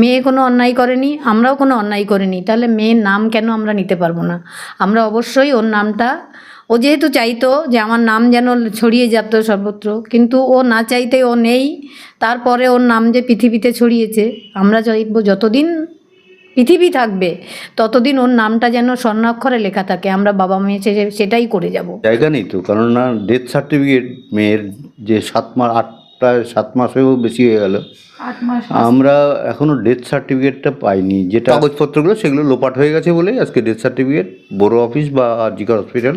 মেয়ে কোনো অন্যায় করেনি, আমরাও কোনো অন্যায় করিনি। তাহলে মেয়ের নাম কেন আমরা নিতে পারব না? আমরা অবশ্যই ওর নামটা, ও যেহেতু চাইতো যে আমার নাম যেন ছড়িয়ে যেত সর্বত্র, কিন্তু ও না চাইতে ও নেই, তারপরে ওর নাম যে পৃথিবীতে ছড়িয়েছে, আমরা চাইব যতদিন পৃথিবী থাকবে, ততদিন ওর নামটা যেন স্বর্ণাক্ষরে লেখা থাকে, আমরা বাবা মেয়ে সেটাই করে যাব। জায়গা নেই তো কারণ না ডেথ সার্টিফিকেট মেয়ের যে সাত মাস, আট প্রায় সাত মাসেও বেশি হয়ে গেল। আমরা এখনও ডেথ সার্টিফিকেটটা পাইনি। যেটা কাগজপত্রগুলো সেগুলো লোপাট হয়ে গেছে বলেই আজকে ডেথ সার্টিফিকেট বড় অফিস বা জিকার হসপিটাল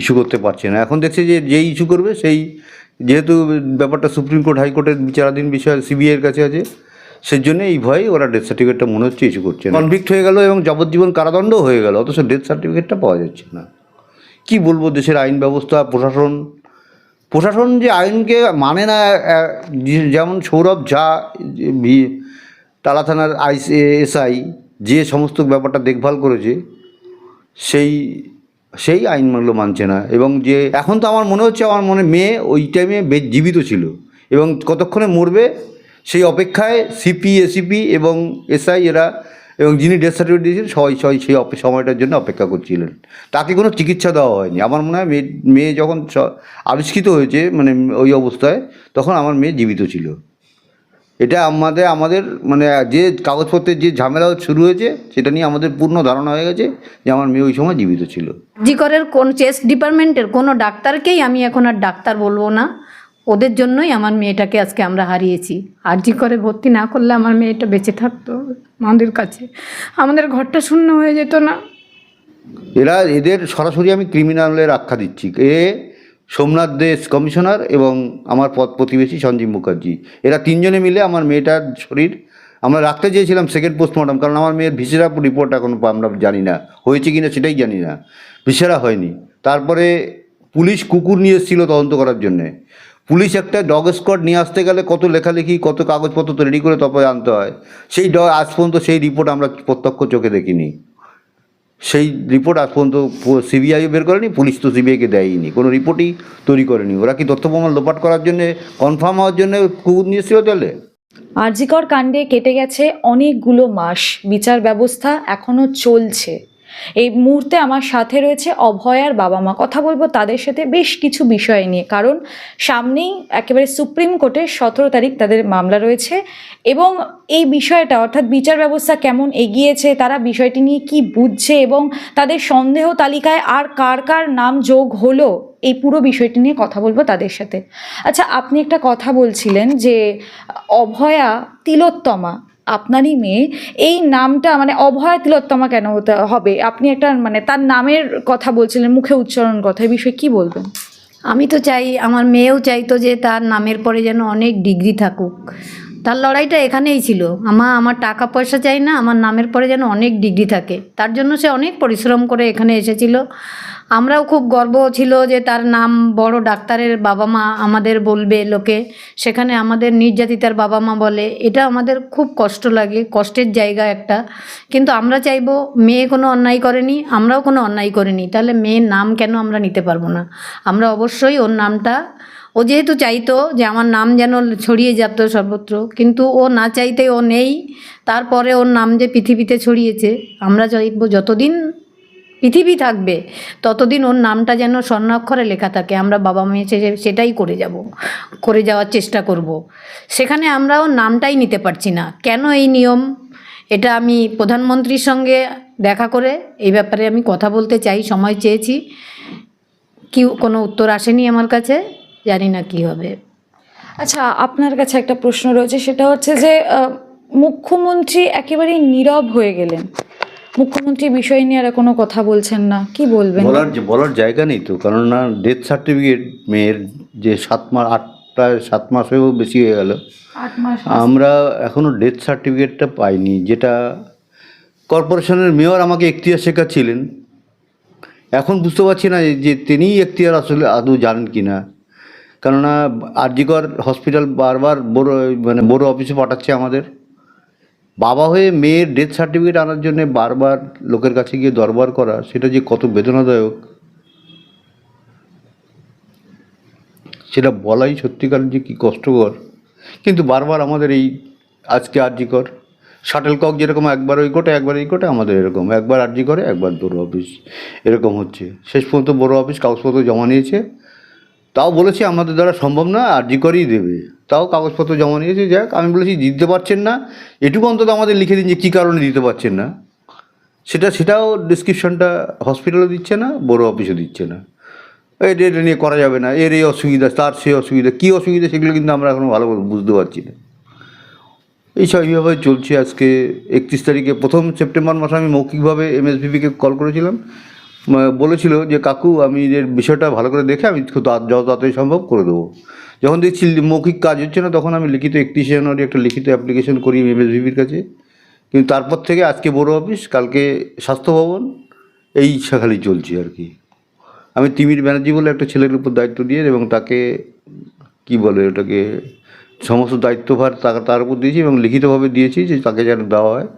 ইস্যু করতে পারছে না। এখন দেখছি যে যেই ইস্যু করবে সেই যেহেতু ব্যাপারটা সুপ্রিম কোর্ট হাইকোর্টের বিচারাধীন বিষয় সিবিআইয়ের কাছে আছে সেই জন্য এই ভয়ে ওরা ডেথ সার্টিফিকেটটা মনে হচ্ছে ইস্যু করছে কনভিক্ট হয়ে গেল এবং যাবজ্জীবন কারাদণ্ডও হয়ে গেল অথচ ডেথ সার্টিফিকেটটা পাওয়া যাচ্ছে না। কি বলব দেশের আইন ব্যবস্থা প্রশাসন প্রশাসন যে আইনকে মানে না যেমন সৌরভ ঝা টালা থানার আইস যে সমস্ত ব্যাপারটা দেখভাল করেছে, সেই সেই আইনগুলো মানছে না। এবং যে, এখন তো আমার মনে হচ্ছে, আমার মনে, মেয়ে ওই টাইমে বে- জীবিত ছিল। এবং কতক্ষণে মরবে, সেই অপেক্ষায় সিপি এসিপি এবং এসআই এরা এবং যিনি ডেথ সার্টিফিকেট দিয়েছেন, সবাই সবাই সেই সময়টার জন্য অপেক্ষা করছিলেন। তাকে কোনো চিকিৎসা দেওয়া হয়নি। আমার মনে হয় মেয়ে মেয়ে যখন আবিষ্কৃত হয়েছে মানে ওই অবস্থায়, তখন আমার মেয়ে জীবিত ছিল। এটা আমাদের আমাদের মানে যে কাগজপত্রের যে ঝামেলা শুরু হয়েছে, সেটা নিয়ে আমাদের পূর্ণ ধারণা হয়ে গেছে যে আমার মেয়ে ওই সময় জীবিত ছিল। জিকরের কোন চেস্ট ডিপার্টমেন্টের কোনো ডাক্তারকেই আমি এখন আর ডাক্তার বলব না। ওদের জন্যই আমার মেয়েটাকে আজকে আমরা হারিয়েছি। আর জি করে ভর্তি না করলে আমার মেয়েটা বেঁচে থাকতো আমাদের কাছে। আমাদের ঘরটা শূন্য হয়ে যেত না। এরা, এদের সরাসরি আমি ক্রিমিনালের আখ্যা দিচ্ছি। এ, সোমনাথ দেশ কমিশনার এবং আমার পথ প্রতিবেশী সঞ্জীব মুখার্জি। এরা তিনজনে মিলে আমার মেয়েটার শরীর, আমরা রাখতে চেয়েছিলাম সেকেন্ড পোস্টমর্টম কারণ আমার মেয়ের ভিসেরা রিপোর্ট এখন আমরা জানি না। হয়েছে কি না সেটাই জানি না। ভিসেরা হয়নি। তারপরে পুলিশ কুকুর নিয়ে এসেছিল তদন্ত করার জন্যে। পুলিশ একটা ডগ স্কোয়াড নিয়ে আসতে গেলে কত লেখালেখি, কত কাগজপত্র তো রেডি করে তবে আনতে হয়। সেই ড, আজ পর্যন্ত সেই রিপোর্ট আমরা প্রত্যক্ষ চোখে দেখিনি। সেই রিপোর্ট আজ পর্যন্ত সিবিআই বের করেনি, পুলিশ তো সিবিআইকে দেয়নি কোনো রিপোর্টই তৈরি করেনি। ওরা কি তথ্য প্রমাণ লোপাট করার জন্য, কনফার্ম হওয়ার জন্য কুকুর নিয়ে এসেছিল তাহলে আরজিকর কাণ্ডে কেটে গেছে অনেকগুলো মাস। বিচার ব্যবস্থা এখনও চলছে। এই মুহূর্তে আমার সাথে রয়েছে অভয়ার বাবা মা। কথা বলব তাদের সাথে বেশ কিছু বিষয় নিয়ে। কারণ সামনেই একেবারে সুপ্রিম কোর্টে সতেরো তারিখ তাদের মামলা রয়েছে এবং এই বিষয়টা, অর্থাৎ বিচার ব্যবস্থা কেমন এগিয়েছে, তারা বিষয়টি নিয়ে কি বুঝছে এবং তাদের সন্দেহ তালিকায় আর কার কার নাম যোগ হলো, এই পুরো বিষয়টি নিয়ে কথা বলব তাদের সাথে। আচ্ছা আপনি একটা কথা বলছিলেন যে অভয়া তিলোত্তমা আপনারই মেয়ে, এই নামটা মানে অভয়া তিলোত্তমা কেন হতে হবে? আপনি একটা মানে তার নামের কথা বলছিলেন, মুখে উচ্চারণ কথা এই বিষয়ে কী বলবেন? আমি তো চাই, আমার মেয়েও চাইতো যে তার নামের পরে যেন অনেক ডিগ্রি থাকুক। তার লড়াইটা এখানেই ছিল। আমার আমার টাকা পয়সা চাই না, আমার নামের পরে যেন অনেক ডিগ্রি থাকে। তার জন্য সে অনেক পরিশ্রম করে এখানে এসেছিল। আমরাও খুব গর্ব ছিল যে তার নাম বড় ডাক্তারের বাবা মা আমাদের বলবে লোকে। সেখানে আমাদের নির্যাতিতার বাবা মা বলে। এটা আমাদের খুব কষ্ট লাগে, কষ্টের জায়গা একটা। কিন্তু আমরা চাইব মেয়ে কোনো অন্যায় করেনি, আমরাও কোনো অন্যায় করিনি। তাহলে মেয়ের নাম কেন আমরা নিতে পারব না? আমরা অবশ্যই ওর নামটা ও যেহেতু চাইতো যে আমার নাম যেন ছড়িয়ে যেত সর্বত্র, কিন্তু ও না চাইতে ও নেই। তারপরে ওর নাম যে পৃথিবীতে ছড়িয়েছে, আমরা চাইব যতদিন পৃথিবী থাকবে, ততদিন ওর নামটা যেন স্বর্ণাক্ষরে লেখা থাকে। আমরা বাবা মেয়ে সেটাই করে যাব, করে যাওয়ার চেষ্টা করব। সেখানে আমরা ওর নামটাই নিতে পারছি না। কেন এই নিয়ম? এটা আমি প্রধানমন্ত্রীর সঙ্গে দেখা করে এই ব্যাপারে আমি কথা বলতে চাই, সময় চেয়েছি। কি কোনো উত্তর আসেনি আমার কাছে। জানি না কি হবে। আচ্ছা আপনার কাছে একটা প্রশ্ন রয়েছে সেটা হচ্ছে যে মুখ্যমন্ত্রী একেবারেই নীরব হয়ে গেলেন। মুখ্যমন্ত্রী বিষয় নিয়ে আর কোনো কথা বলছেন না কি বলবেন? বলার যে- বলার জায়গা নেই তো কারণ না ডেথ সার্টিফিকেট মেয়ের যে সাত মাস আট প্রায় সাত মাসেও বেশি হয়ে গেল। মাস আমরা এখনও ডেথ সার্টিফিকেটটা পাইনি যেটা কর্পোরেশনের মেয়র আমাকে এখতিয়ার শেখাচ্ছিলেন। এখন বুঝতে পারছি না যে তিনিই এখতিয়ার আসলে আদৌ জানেন কি না কেননা আরজিকর হসপিটাল বারবার বড় মানে বড় অফিসে পাঠাচ্ছে আমাদের। বাবা হয়ে মেয়ের ডেথ সার্টিফিকেট আনার জন্য বারবার লোকের কাছে গিয়ে দরবার করা, সেটা যে কত বেদনাদায়ক। সেটা বলাই সত্যিকার যে কী কষ্টকর। কিন্তু বারবার আমাদের এই আজকে আরজিকর শাটেল কক যেরকম একবার ওই কোটে একবার এই কোটে আমাদের এরকম। একবার আর্জি করে একবার বড় অফিস এরকম হচ্ছে। শেষ পর্যন্ত বড় অফিস কাগজপত্র জমা নিয়েছে। তাও বলেছে আমাদের দ্বারা সম্ভব না আর্জি করেই দেবে। তাও কাগজপত্র জমা নিয়েছে, যাক, আমি বলেছি দিতে পারছেন না। এটুকু অন্তত আমাদের লিখে দিন যে কী কারণে দিতে পারছেন না। সেটা, সেটাও ডিসক্রিপশনটা হসপিটালও দিচ্ছে না বড় অফিসও দিচ্ছে না। এটা এটা নিয়ে করা যাবে না, এর এই অসুবিধা, তার সেই অসুবিধা, কী অসুবিধা সেগুলো কিন্তু আমরা এখনও ভালো করে বুঝতে পারছি না। এইসব এইভাবে চলছে আজকে, একত্রিশ তারিখে প্রথম সেপ্টেম্বর মাসে আমি মৌখিকভাবে এমএসভিপিকে কল করেছিলাম। বলেছিল যে, কাকু, আমি এর বিষয়টা ভালো করে দেখে আমি খুব যত তাড়াতাড়ি সম্ভব করে দেবো। যখন দেখছি মৌখিক কাজ হচ্ছে না, তখন আমি লিখিত একত্রিশে জানুয়ারি একটা লিখিত অ্যাপ্লিকেশন করি এমএসভিপির কাছে। কিন্তু তারপর থেকে আজকে বড় অফিস, কালকে স্বাস্থ্য ভবন, এই শাখালি চলছে আর কি। আমি তিমির ব্যানার্জি বলে একটা ছেলের উপর দায়িত্ব দিয়ে এবং তাকে, কি বলে ওটাকে, সমস্ত দায়িত্বভার তার উপর দিয়েছি এবং লিখিতভাবে দিয়েছি যে তাকে যেন দেওয়া হয়।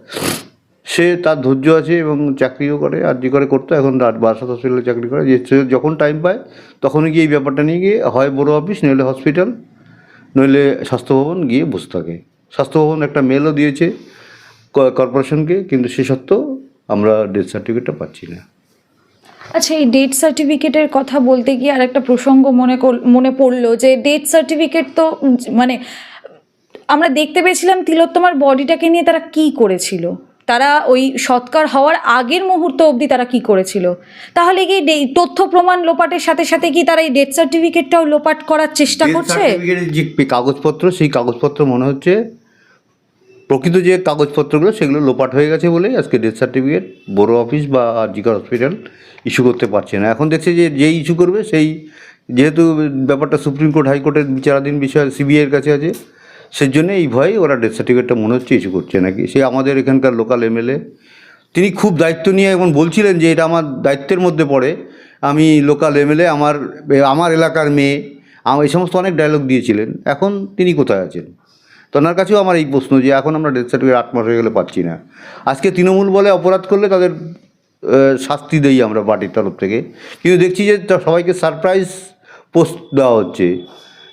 সে তার ধৈর্য আছে এবং চাকরিও করে, আর যে করে করতো এখন রাত হসপিটালে চাকরি করে। যে সে যখন টাইম পায়, তখনই গিয়ে এই ব্যাপারটা নিয়ে গিয়ে হয় বড় অফিস নইলে হসপিটাল নইলে স্বাস্থ্য ভবন গিয়ে বসে থাকে। স্বাস্থ্য ভবন একটা মেলও দিয়েছে কর্পোরেশনকে কিন্তু সে সত্ত্বেও আমরা ডেথ সার্টিফিকেটটা পাচ্ছি না। আচ্ছা এই ডেথ সার্টিফিকেটের কথা বলতে গিয়ে আর একটা প্রসঙ্গ মনে মনে পড়ল যে ডেথ সার্টিফিকেট তো মানে আমরা দেখতে পেয়েছিলাম তিলোত্তমার বডিটাকে নিয়ে তারা কি করেছিল। তারা ওই সৎকার হওয়ার আগের মুহূর্ত অবধি তারা কি করেছিল? তাহলে কি তথ্য প্রমাণ লোপাটের সাথে সাথে কি তারা এই ডেথ সার্টিফিকেটটাও লোপাট করার চেষ্টা করছে? যে কাগজপত্র সেই কাগজপত্র মনে হচ্ছে প্রকৃত যে কাগজপত্রগুলো সেগুলো লোপাট হয়ে গেছে বলেই আজকে ডেথ সার্টিফিকেট বড় অফিস বা আর জিকার হসপিটাল ইস্যু করতে পারছে না। এখন দেখছে যে যেই ইস্যু করবে সেই যেহেতু ব্যাপারটা সুপ্রিম কোর্ট হাইকোর্টের বিচারাধীন বিষয় সিবিআইয়ের কাছে আছে সেই জন্য এই ভয়ে ওরা ডেথ সার্টিফিকেটটা মনে হচ্ছে ইস্যু করছে নাকি? সে আমাদের এখানকার লোকাল এমএলএ তিনি খুব দায়িত্ব নিয়ে এখন বলছিলেন যে এটা আমার দায়িত্বের মধ্যে পড়ে। আমি লোকাল এমএলএ আমার আমার এলাকার মেয়ে আমার এই সমস্ত অনেক ডায়লগ দিয়েছিলেন। এখন তিনি কোথায় আছেন? তো ওনার কাছেও আমার এই প্রশ্ন যে এখন আমরা ডেথ সার্টিফিকেট আট মাস হয়ে গেলে পাচ্ছি না। আজকে তৃণমূল বলে অপরাধ করলে তাদের শাস্তি দেই আমরা পার্টির তরফ থেকে। কিন্তু দেখছি যে সবাইকে সারপ্রাইজ পোস্ট দেওয়া হচ্ছে।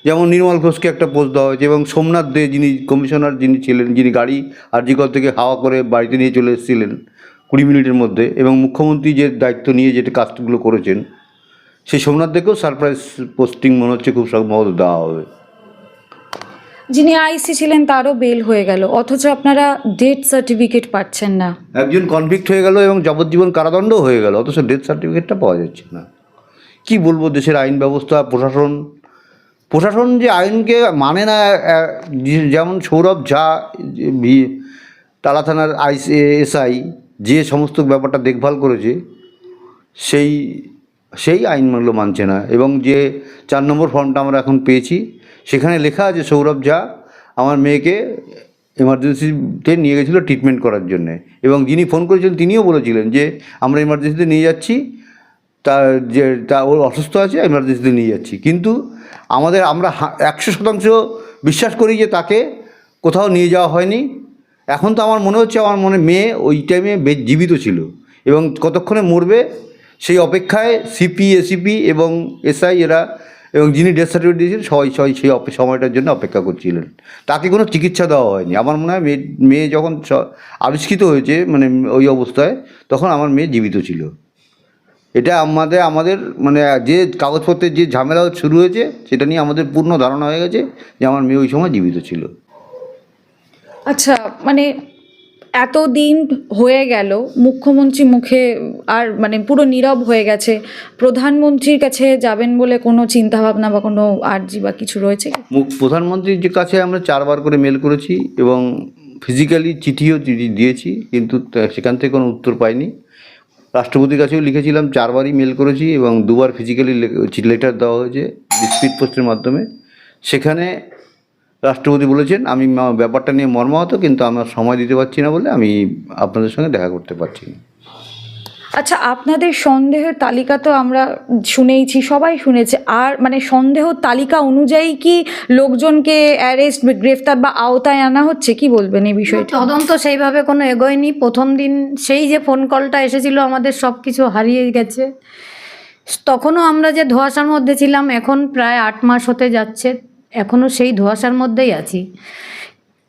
যেমন নির্মল ঘোষকে একটা পোস্ট দেওয়া হয়েছে এবং সোমনাথ দে যিনি কমিশনার যিনি ছিলেন যিনি গাড়ি আরজিকল থেকে হাওয়া করে বাড়িতে নিয়ে চলে এসেছিলেন কুড়ি মিনিটের মধ্যে এবং মুখ্যমন্ত্রী যে দায়িত্ব নিয়ে যেটা কাজগুলো করেছেন সেই সোমনাথ দেকেও সারপ্রাইজ পোস্টিং মনে হচ্ছে খুব সম্ভবত দেওয়া হবে। যিনি আইসি ছিলেন তারও বেল হয়ে গেল অথচ আপনারা ডেথ সার্টিফিকেট পাচ্ছেন না। একজন কনভিক্ট হয়ে গেল এবং যাবজ্জীবন কারাদণ্ডও হয়ে গেল অথচ ডেথ সার্টিফিকেটটা পাওয়া যাচ্ছে না। কি বলব দেশের আইন ব্যবস্থা প্রশাসন প্রশাসন যে আইনকে মানে না যেমন সৌরভ ঝা টালা থানার আইসি যে সমস্ত ব্যাপারটা দেখভাল করেছে, সেই সেই আইনগুলো মানছে না। এবং যে চার নম্বর ফর্মটা আমরা এখন পেয়েছি, সেখানে লেখা আছে সৌরভ ঝা আমার মেয়েকে এমার্জেন্সিতে নিয়ে গেছিল ট্রিটমেন্ট করার জন্যে। এবং যিনি ফোন করেছিলেন তিনিও বলেছিলেন যে, আমরা এমার্জেন্সিতে নিয়ে যাচ্ছি, তা যে, তা ওর অসুস্থ আছে, এমার্জেন্সিতে নিয়ে যাচ্ছি। কিন্তু আমাদের আমরা একশো শতাংশ বিশ্বাস করি যে তাকে কোথাও নিয়ে যাওয়া হয়নি। এখন তো আমার মনে হচ্ছে আমার মনে মেয়ে ওই টাইমে জীবিত ছিল এবং কতক্ষণে মরবে সেই অপেক্ষায় সিপি এসিপি এবং এসআই এরা এবং যিনি ডেথ সার্টিফিকেট দিয়েছিলেন সবাই সবাই সেই সময়টার জন্য অপেক্ষা করছিলেন। তাকে কোনো চিকিৎসা দেওয়া হয়নি। আমার মনে হয় মেয়ে যখন আবিষ্কৃত হয়েছে মানে ওই অবস্থায় তখন আমার মেয়ে জীবিত ছিল। এটা আমাদের আমাদের মানে যে কাগজপত্রের যে ঝামেলা শুরু হয়েছে সেটা নিয়ে আমাদের পূর্ণ ধারণা হয়ে গেছে যে আমার মেয়ে ওই সময় জীবিত ছিল। আচ্ছা মানে এত দিন হয়ে গেল মুখ্যমন্ত্রী মুখে আর মানে পুরো নীরব হয়ে গেছে প্রধানমন্ত্রীর কাছে যাবেন বলে কোনো চিন্তাভাবনা বা কোনো আর্জি বা কিছু রয়েছে? মুখ প্রধানমন্ত্রীর যে কাছে আমরা চারবার করে মেল করেছি এবং ফিজিক্যালি চিঠিও চিঠি দিয়েছি কিন্তু সেখান থেকে কোনো উত্তর পাইনি। রাষ্ট্রপতির কাছেও লিখেছিলাম, চারবারই মেল করেছি এবং দুবার ফিজিক্যালি লেটার দেওয়া হয়েছে স্পিড পোস্টের মাধ্যমে। সেখানে রাষ্ট্রপতি বলেছেন, আমি ব্যাপারটা নিয়ে মর্মাহত, কিন্তু আমার সময় দিতে পারছি না বলে আমি আপনাদের সঙ্গে দেখা করতে পারছি না। আচ্ছা আপনাদের সন্দেহের তালিকা তো আমরা শুনেইছি, সবাই শুনেছে। আর মানে সন্দেহ তালিকা অনুযায়ী কি লোকজনকে অ্যারেস্ট, গ্রেফতার বা আওতায় আনা হচ্ছে? কি বলবেন এই বিষয়টা? তদন্ত সেইভাবে কোনো এগোয়নি। প্রথম দিন সেই যে ফোন কলটা এসেছিল, আমাদের সব কিছু হারিয়ে গেছে। তখনও আমরা যে ধোঁয়াশার মধ্যে ছিলাম, এখন প্রায় আট মাস হতে যাচ্ছে। এখনও সেই ধোঁয়াশার মধ্যেই আছি।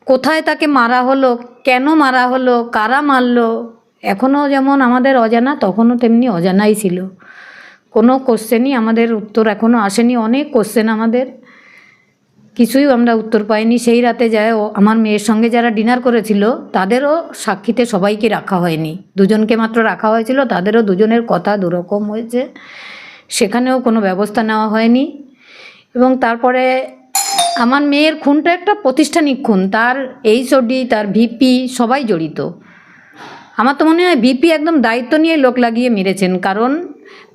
কোথায় তাকে মারা হলো, কেন মারা হলো, কারা মারলো এখনও যেমন আমাদের অজানা, তখনও তেমনি অজানাই ছিল। কোনো কোশ্চেনই আমাদের উত্তর এখনও আসেনি, অনেক কোশ্চেন আমাদের। কিছুই আমরা উত্তর পাইনি। সেই রাতে যায় আমার মেয়ের সঙ্গে যারা ডিনার করেছিল, তাদেরও সাক্ষীতে সবাইকে রাখা হয়নি। দুজনকে মাত্র রাখা হয়েছিল, তাদেরও দুজনের কথা দুরকম হয়েছে। সেখানেও কোনো ব্যবস্থা নেওয়া হয়নি। এবং তারপরে আমার মেয়ের খুনটা একটা প্রতিষ্ঠানিক খুন। তার এইচওডি তার ভিপি সবাই জড়িত। আমার তো মনে হয় ভিপি একদম দায়িত্ব নিয়ে লোক লাগিয়ে মেরেছেন, কারণ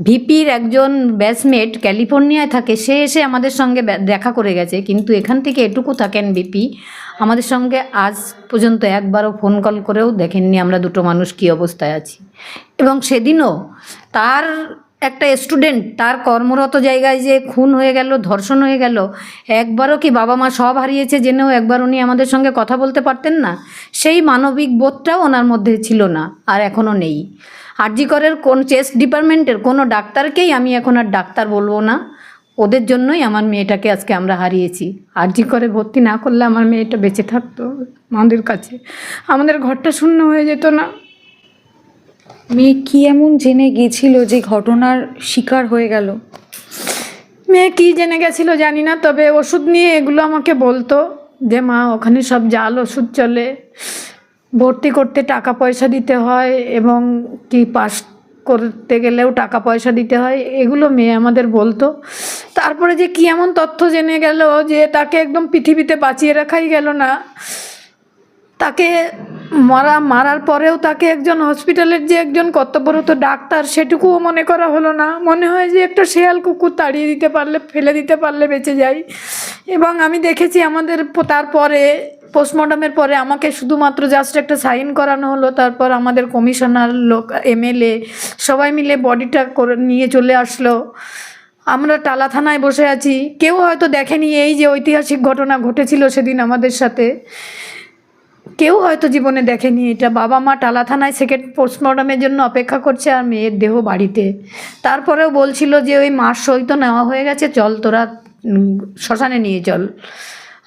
ভিপির একজন ব্যাচমেট ক্যালিফোর্নিয়ায় থাকে, সে এসে আমাদের সঙ্গে দেখা করে গেছে, কিন্তু এখান থেকে এটুকু থাকেন ভিপি আমাদের সঙ্গে আজ পর্যন্ত একবারও ফোন কল করেও দেখেননি আমরা দুটো মানুষ কী অবস্থায় আছি। এবং সেদিনও তার একটা স্টুডেন্ট তার কর্মরত জায়গায় যে খুন হয়ে গেল, ধর্ষণ হয়ে গেল, একবারও কি বাবা মা সব হারিয়েছে জেনেও একবার উনি আমাদের সঙ্গে কথা বলতে পারতেন না? সেই মানবিক বোধটাও ওনার মধ্যে ছিল না, আর এখনও নেই। আরজিকরের কোন চেস্ট ডিপার্টমেন্টের কোনো ডাক্তারকেই আমি এখন আর ডাক্তার বলব না। ওদের জন্যই আমার মেয়েটাকে আজকে আমরা হারিয়েছি। আরজি করে ভর্তি না করলে আমার মেয়েটা বেঁচে থাকতো আমাদের কাছে। আমাদের ঘরটা শূন্য হয়ে যেত না। মেয়ে কি এমন জেনে গেছিল যে ঘটনার শিকার হয়ে গেল? মেয়ে কী জেনে গেছিল জানি না, তবে ওষুধ নিয়ে এগুলো আমাকে বলতো যে, মা, ওখানে সব জাল, ওষুধ চলে। ভর্তি করতে টাকা পয়সা দিতে হয় এবং কি পাস করতে গেলেও টাকা পয়সা দিতে হয়। এগুলো মেয়ে আমাদের বলতো। তারপরে যে কি এমন তথ্য জেনে গেল যে, তাকে একদম পৃথিবীতে বাঁচিয়ে রাখাই গেল না। তাকে মারা, মারার পরেও তাকে একজন হসপিটালের যে একজন কর্তব্যরত ডাক্তার, সেটুকুও মনে করা হলো না। মনে হয় যে একটা শেয়াল কুকুর তাড়িয়ে দিতে পারলে, ফেলে দিতে পারলে বেঁচে যাই। এবং আমি দেখেছি আমাদের তারপরে, পোস্টমর্টমের পরে আমাকে শুধুমাত্র জাস্ট একটা সাইন করানো হলো। তারপর আমাদের কমিশনার লোক এমএলএ সবাই মিলে বডিটা করে নিয়ে চলে আসলো। আমরা টালা থানায় বসে আছি। কেউ হয়তো দেখেনি এই যে ঐতিহাসিক ঘটনা ঘটেছিল সেদিন আমাদের সাথে। কেউ হয়তো জীবনে দেখেনি এটা। বাবা মা টালা থানায় সেকেন্ড পোস্টমর্টমের জন্য অপেক্ষা করছে আর মেয়ের দেহ বাড়িতে। তারপরেও বলছিল যে ওই মার সই তো নেওয়া হয়ে গেছে, চল তোরা শ্মশানে নিয়ে চল।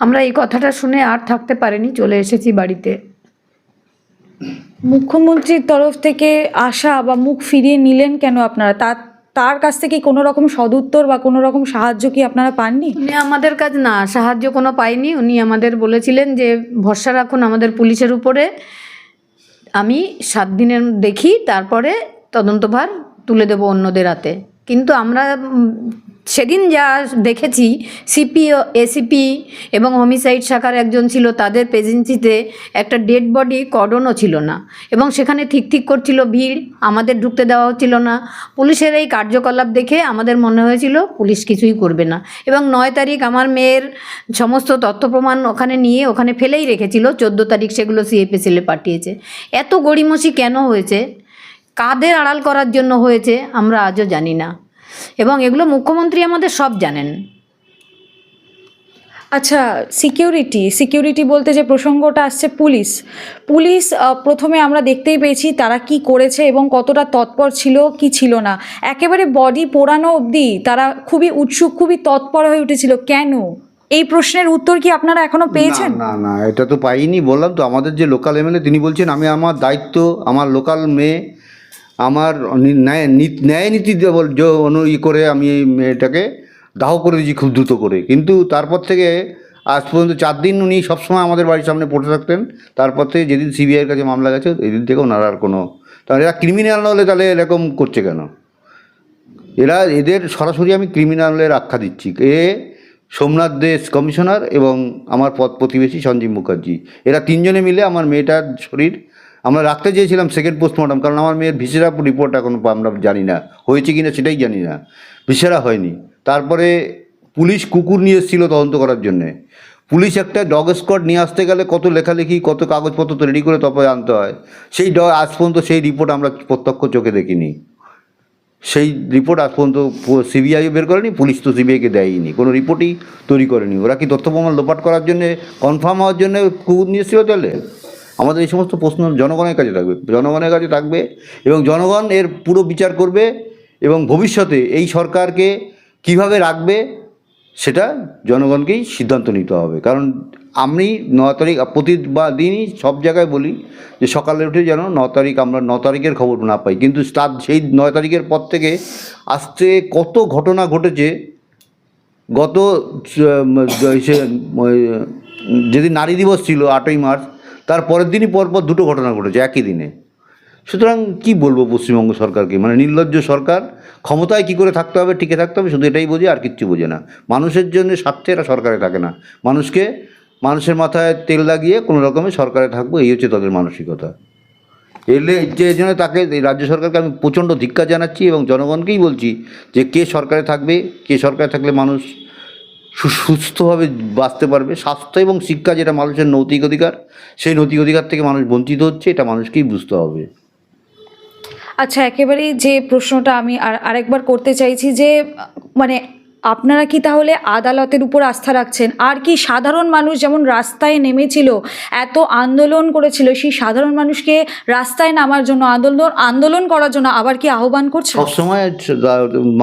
আমরা এই কথাটা শুনে আর থাকতে পারিনি, চলে এসেছি বাড়িতে। মুখ্যমন্ত্রীর তরফ থেকে আসা বা মুখ ফিরিয়ে নিলেন কেন আপনারা? তার তার কাছ থেকে কোনো রকম সদুত্তর বা কোনো রকম সাহায্য কি আপনারা পাননি? উনি আমাদের কাজ না, সাহায্য কোনো পাইনি। উনি আমাদের বলেছিলেন যে, ভরসা রাখুন আমাদের পুলিশের উপরে। আমি সাত দিনের দেখি, তারপরে তদন্তভার তুলে দেব অন্যদের হাতে। কিন্তু আমরা সেদিন যা দেখেছি সিপি এসিপি এবং হোমিসাইড শাখার একজন ছিল, তাদের প্রেজেন্সিতে একটা ডেড বডি কর্ডনও ছিল না। এবং সেখানে ঠিক ঠিক করছিল ভিড়, আমাদের ঢুকতে দেওয়া হচ্ছিল না। পুলিশের এই কার্যকলাপ দেখে আমাদের মনে হয়েছিল, পুলিশ কিছুই করবে না। এবং নয় তারিখ আমার মেয়ের সমস্ত তথ্য প্রমাণ ওখানে নিয়ে ওখানে ফেলেই রেখেছিল, চোদ্দ তারিখ সেগুলো সিএপএসএলে পাঠিয়েছে। এত গড়িমসি কেন হয়েছে? কাদের আড়াল করার জন্য হয়েছে আমরা আজও জানি না। এবং এগুলো মুখ্যমন্ত্রী আমাদের সব জানেন। আচ্ছা সিকিউরিটি সিকিউরিটি বলতে যে প্রসঙ্গটা আসছে পুলিশ। পুলিশ প্রথমে আমরা দেখতেই পেয়েছি তারা কি করেছে এবং কতটা তৎপর ছিল কি ছিল না। একেবারে বডি পোড়ানো অবধি তারা খুবই উৎসুক খুবই তৎপর হয়ে উঠেছিল। কেন? এই প্রশ্নের উত্তর কি আপনারা এখনও পেয়েছেন? না না না এটা তো পাইনি। বললাম তো আমাদের যে লোকাল এমএলএ তিনি বলছেন আমি আমার দায়িত্ব আমার লোকাল মেয়ে আমার ন্যায় ন্যায় নীতি দিয়ে বল- যে অনু ই করে আমি এই মেয়েটাকে দাহ করে দিয়েছি খুব দ্রুত করে। কিন্তু তারপর থেকে আজ পর্যন্ত চার দিন উনি সবসময় আমাদের বাড়ির সামনে পড়ে থাকতেন। তারপর থেকে যেদিন সিবিআইয়ের কাছে মামলা গেছে এই দিন থেকে ওনার আর কোনো তাহলে এরা ক্রিমিনাল হলে তাহলে এরকম করছে কেন? এরা এদের সরাসরি আমি ক্রিমিনালের আখ্যা দিচ্ছি। এ সোমনাথ দেশ কমিশনার এবং আমার পথ প্রতিবেশী সঞ্জীব মুখার্জি। এরা তিনজনে মিলে আমার মেয়েটার শরীর আমরা রাখতে চেয়েছিলাম সেকেন্ড পোস্টমর্টম কারণ আমার মেয়ের ভিসেরা রিপোর্ট এখন আমরা জানি না। হয়েছে কি না সেটাই জানি না। ভিসেরা হয়নি। তারপরে পুলিশ কুকুর নিয়ে এসেছিল তদন্ত করার জন্যে। পুলিশ একটা ডগ স্কোয়াড নিয়ে আসতে গেলে কত লেখালেখি, কত কাগজপত্র রেডি করে তবে আনতে হয়। সেই ড আজ পর্যন্ত সেই রিপোর্ট আমরা প্রত্যক্ষ চোখে দেখিনি। সেই রিপোর্ট আজ পর্যন্ত সিবিআইও বের করেনি, পুলিশ তো সিবিআইকে দেয়নি কোনো রিপোর্টই তৈরি করেনি। ওরা কি তথ্য প্রমাণ লোপাট করার জন্যে কনফার্ম হওয়ার জন্য কুকুর নিয়ে এসেছিল তাহলে? আমাদের এই সমস্ত প্রশ্ন জনগণের কাছে থাকবে। জনগণের কাছে থাকবে এবং জনগণ এর পুরো বিচার করবে এবং ভবিষ্যতে এই সরকারকে কীভাবে রাখবে সেটা জনগণকেই সিদ্ধান্ত নিতে হবে। কারণ আমি ন তারিখ প্রতি বা দিনই সব জায়গায় বলি যে সকালে উঠে যেন ন তারিখ আমরা ন তারিখের খবর না পাই। কিন্তু তার সেই নয় তারিখের পর থেকে আসতে কত ঘটনা ঘটেছে। গত যেদিন নারী দিবস ছিল আটই মার্চ তার পরের দিনই পরপর দুটো ঘটনা ঘটেছে, একই দিনে। সুতরাং কি বলব পশ্চিমবঙ্গ সরকারকে? মানে নির্লজ্জ সরকার, ক্ষমতায় কি করে থাকতে হবে, টিকে থাকতে হবে, শুধু এটাই বোঝে, আর কিচ্ছু বোঝে না। মানুষের জন্য স্বার্থে এরা সরকারে থাকে না। মানুষকে, মানুষের মাথায় তেল লাগিয়ে কোনো রকমে সরকারে থাকব, এই হচ্ছে তাদের মানসিকতা। এলে যে জন্য তাকে, এই রাজ্য সরকারকে আমি প্রচণ্ড ধিক্কার জানাচ্ছি এবং জনগণকেই বলছি যে কে সরকারে থাকবে, কে সরকারে থাকলে মানুষ সুস্থভাবে বাঁচতে পারবে। স্বাস্থ্য এবং শিক্ষা যেটা মানুষের নৈতিক অধিকার, সেই নৈতিক অধিকার থেকে মানুষ বঞ্চিত হচ্ছে, এটা মানুষকেই বুঝতে হবে। আচ্ছা একেবারেই যে প্রশ্নটা আমি আর আরেকবার করতে চাইছি যে মানে আপনারা কি তাহলে আদালতের উপর আস্থা রাখছেন? আর কি সাধারণ মানুষ যেমন রাস্তায় নেমেছিল, এত আন্দোলন করেছিল, সেই সাধারণ মানুষকে রাস্তায় নামার জন্য আন্দোলন আন্দোলন করার জন্য আবার কি আহ্বান করছে সবসময়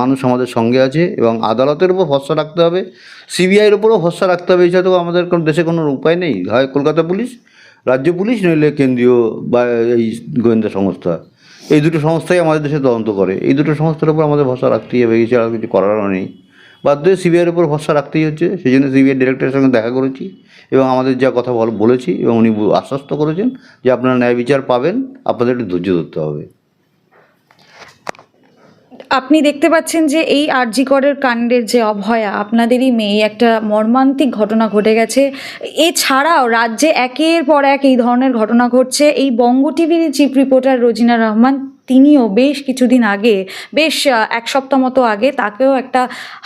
মানুষ আমাদের সঙ্গে আছে এবং আদালতের উপর ভরসা রাখতে হবে, সিবিআইয়ের উপরও ভরসা রাখতে হবে এছাড়া তো আমাদের কোনো দেশে কোনো উপায় নেই। হয় কলকাতা পুলিশ, রাজ্য পুলিশ, নইলে কেন্দ্রীয় বা এই গোয়েন্দা সংস্থা। এই দুটো সংস্থাই আমাদের দেশে তদন্ত করে। এই দুটো সংস্থার উপর আমাদের ভরসা রাখতেই হবে এছাড়া কিছু করারও নেই। বাধ্য হয়ে সিবিআইয়ের উপর ভরসা রাখতেই হচ্ছে। সেই জন্য সিবিআই ডিরেক্টরের সঙ্গে দেখা করেছি এবং আমাদের যা কথা বল, বলেছি এবং উনি আশ্বস্ত করেছেন যে আপনারা ন্যায় বিচার পাবেন, আপনাদের একটু ধৈর্য ধরতে হবে। আপনি দেখতে পাচ্ছেন যে এই আরজিকরের কাণ্ডের যে অভয়া, আপনাদেরই মেয়ে, একটা মর্মান্তিক ঘটনা ঘটে গেছে। এছাড়াও রাজ্যে একের পর এক এই ধরনের ঘটনা ঘটছে। এই বঙ্গ টিভির চিফ রিপোর্টার রোজিনা রহমান তিনিও বেশ কিছুদিন আগে, বেশ এক সপ্তাহ মতো আগে তাকেও একটা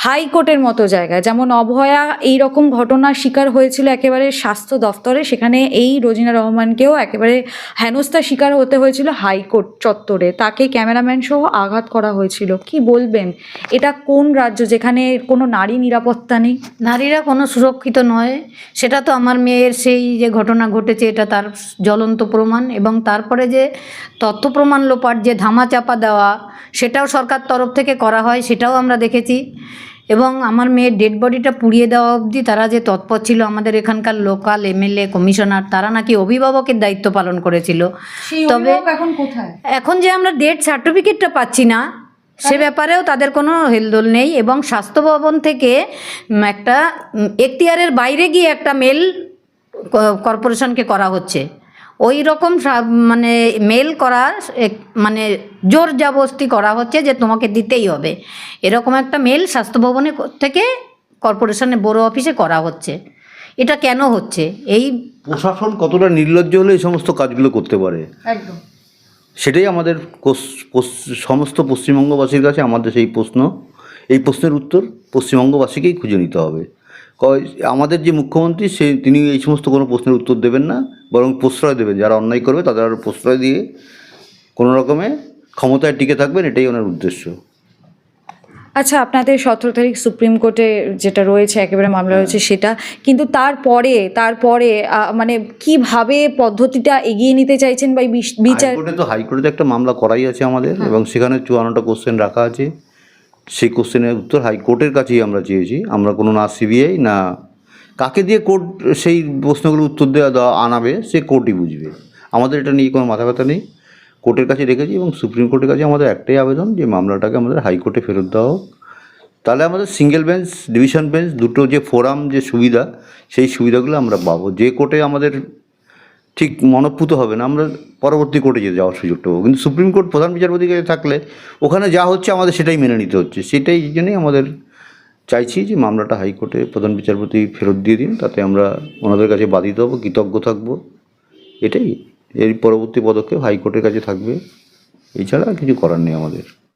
হাইকোর্টের মতো জায়গায়, যেমন অভয়া এই রকম ঘটনার শিকার হয়েছিল একেবারে স্বাস্থ্য দফতরে, সেখানে এই রোজিনা রহমানকেও একেবারে হেনস্থার শিকার হতে হয়েছিল হাইকোর্ট চত্বরে। তাকে ক্যামেরাম্যান সহ আঘাত করা হয়েছিল। কি বলবেন? এটা কোন রাজ্য যেখানে কোনো নারী নিরাপত্তা নেই? নারীরা কোনো সুরক্ষিত নয়। সেটা তো আমার মেয়ের সেই যে ঘটনা ঘটেছে, এটা তার জ্বলন্ত প্রমাণ এবং তারপরে যে তথ্য প্রমাণ লোপাট যে ধামাচাপা দেওয়া সেটাও সরকার তরফ থেকে করা হয় সেটাও আমরা দেখেছি। এবং আমার মেয়ের ডেড বডিটা পুড়িয়ে দেওয়া অবধি তারা যে তৎপর ছিল আমাদের এখানকার লোকাল এমএলএ কমিশনার তারা নাকি অভিভাবকের দায়িত্ব পালন করেছিল। তবে এখন কোথায়? এখন যে আমরা ডেথ সার্টিফিকেটটা পাচ্ছি না সে ব্যাপারেও তাদের কোনো হেলদোল নেই এবং স্বাস্থ্য ভবন থেকে একটা এখতিয়ারের বাইরে গিয়ে একটা মেল কর্পোরেশনকে করা হচ্ছে। ওই রকম মানে মেল করা এক- মানে জোর জাবস্তি করা হচ্ছে যে তোমাকে দিতেই হবে। এরকম একটা মেল স্বাস্থ্য ভবনে থেকে কর্পোরেশনের বড় অফিসে করা হচ্ছে। এটা কেন হচ্ছে? এই প্রশাসন কতটা নির্লজ্জ হলে এই সমস্ত কাজগুলো করতে পারে? একদম। সেটাই আমাদের কোস- সমস্ত পশ্চিমবঙ্গবাসীর কাছে আমাদের সেই প্রশ্ন। এই প্রশ্নের উত্তর পশ্চিমবঙ্গবাসীকেই খুঁজে নিতে হবে। আমাদের যে মুখ্যমন্ত্রী সে তিনি এই সমস্ত কোনো প্রশ্নের উত্তর দেবেন না বরং প্রশ্রয় দেবেন। যারা অন্যায় করবে তাদের আরও প্রশ্রয় দিয়ে কোনো রকমে ক্ষমতায় টিকে থাকবেন এটাই ওনার উদ্দেশ্য। আচ্ছা আপনাদের সতেরো তারিখ সুপ্রিম কোর্টে যেটা রয়েছে একেবারে মামলা রয়েছে সেটা কিন্তু তারপরে তারপরে মানে কীভাবে পদ্ধতিটা এগিয়ে নিতে চাইছেন বা বিচার হাইকোর্টে তো হাইকোর্টে তো একটা মামলা করাই আছে আমাদের এবং সেখানে চুয়ান্নটা কোশ্চেন রাখা আছে। সেই কোশ্চেনের উত্তর হাইকোর্টের কাছেই আমরা চেয়েছি। আমরা কোনো না সিবিআই, না কাকে দিয়ে কোর্ট সেই প্রশ্নগুলোর উত্তর দেওয়া দেওয়া আনাবে, সে কোর্টই বুঝবে। আমাদের এটা নিয়ে কোনো মাথা ব্যথা নেই। কোর্টের কাছে রেখেছি এবং সুপ্রিম কোর্টের কাছে আমাদের একটাই আবেদন যে মামলাটাকে আমাদের হাইকোর্টে ফেরত দেওয়া হোক। তাহলে আমাদের সিঙ্গেল বেঞ্চ, ডিভিশন বেঞ্চ, দুটো যে ফোরাম যে সুবিধা, সেই সুবিধাগুলো আমরা পাবো। যে কোর্টে আমাদের ঠিক মনপ্রুত হবে না, আমরা পরবর্তী কোর্টে যেতে যাওয়ার সুযোগটা পাবো। কিন্তু সুপ্রিম কোর্ট প্রধান বিচারপতির কাছে থাকলে ওখানে যা হচ্ছে আমাদের সেটাই মেনে নিতে হচ্ছে। সেটাই এই জন্যই আমাদের চাইছি যে মামলাটা হাইকোর্টে প্রধান বিচারপতি ফেরত দিয়ে দিন, তাতে আমরা ওনাদের কাছে বাধিত হব, কৃতজ্ঞ থাকব। এটাই, এর পরবর্তী পদক্ষেপ হাইকোর্টের কাছে থাকবে। এছাড়া কিছু করার নেই আমাদের।